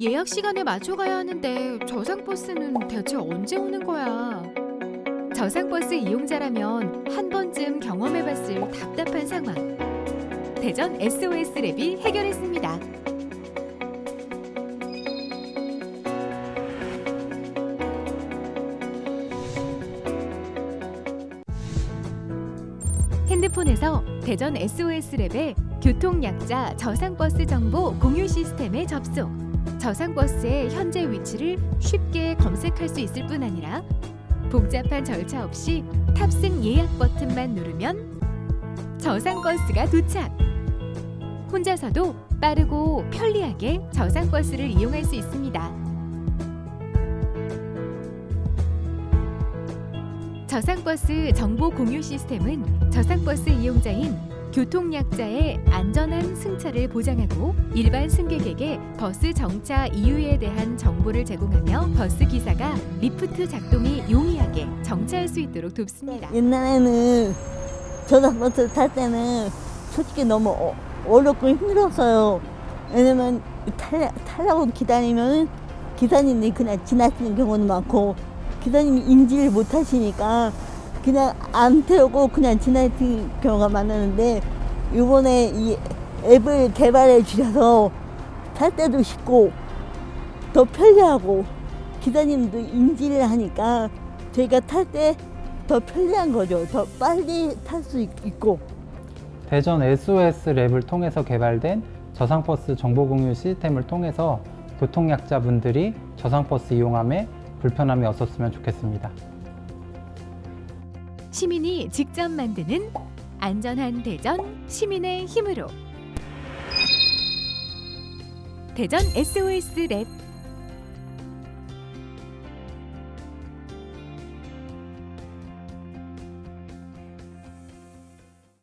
예약 시간에 맞춰 가야 하는데 저상버스는 대체 언제 오는 거야? 저상버스 이용자라면 한 번쯤 경험해봤을 답답한 상황. 대전 SOS 랩이 해결했습니다. 핸드폰에서 대전 SOS 랩의 교통약자 저상버스 정보 공유 시스템에 접속. 저상버스의 현재 위치를 쉽게 검색할 수 있을 뿐 아니라 복잡한 절차 없이 탑승 예약 버튼만 누르면 저상버스가 도착. 혼자서도 빠르고 편리하게 저상버스를 이용할 수 있습니다. 저상버스 정보 공유 시스템은 저상버스 이용자인 교통약자의 안전한 승차를 보장하고 일반 승객에게 버스 정차 이유에 대한 정보를 제공하며 버스 기사가 리프트 작동이 용이하게 정차할 수 있도록 돕습니다. 옛날에는 저작버스 탈 때는 솔직히 너무 어, 어렵고 힘들었어요. 왜냐면 탈, 타려고 기다리면 기사님들이 그냥 지나치는 경우도 많고 기사님이 인지를 못 하시니까 그냥 안 태우고 그냥 지나치는 경우가 많았는데 이번에 이 앱을 개발해 주셔서 탈 때도 쉽고 더 편리하고 기사님도 인지를 하니까 저희가 탈 때 더 편리한 거죠. 더 빨리 탈 수 있고. 대전 SOS 랩을 통해서 개발된 저상버스 정보 공유 시스템을 통해서 교통약자분들이 저상버스 이용함에 불편함이 없었으면 좋겠습니다. 시민이 직접 만드는 안전한 대전 시민의 힘으로. 대전 SOS 랩